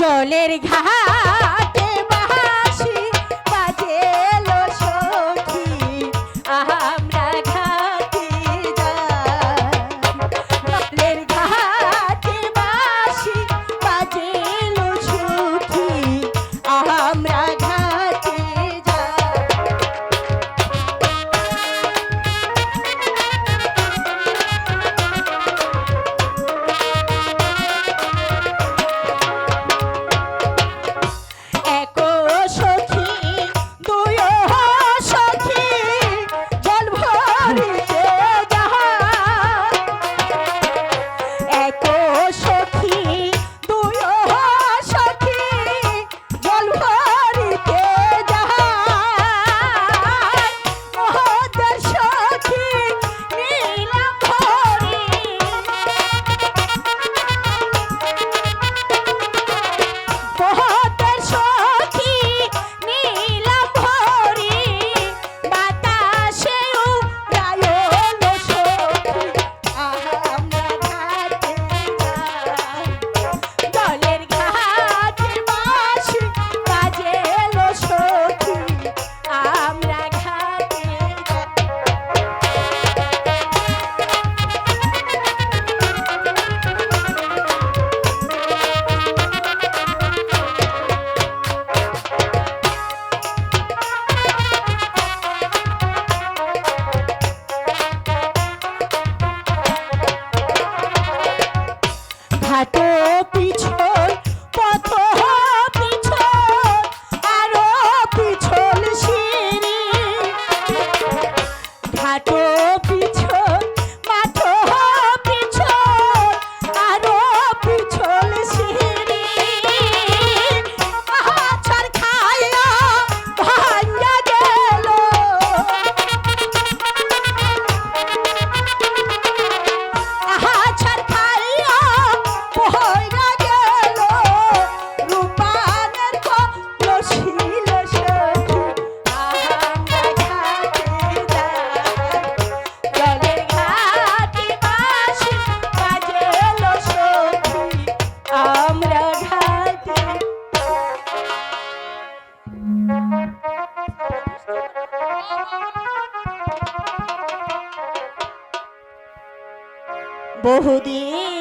জলের ঘাটে বাঁশি বাজেলো সখী। আমরা ঘাট বহুদিন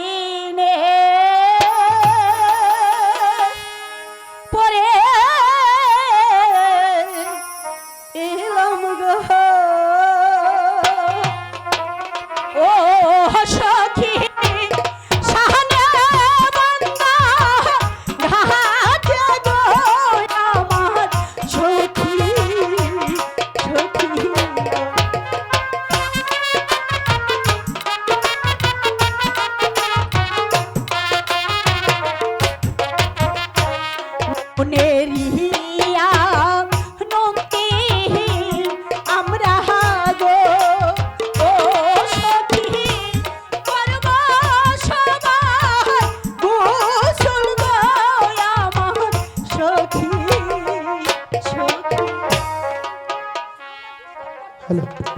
নেরিয়া নন্দি আমরা গো ও সখী করব সবাই গোসল গো আমার সখী সখী। হ্যালো।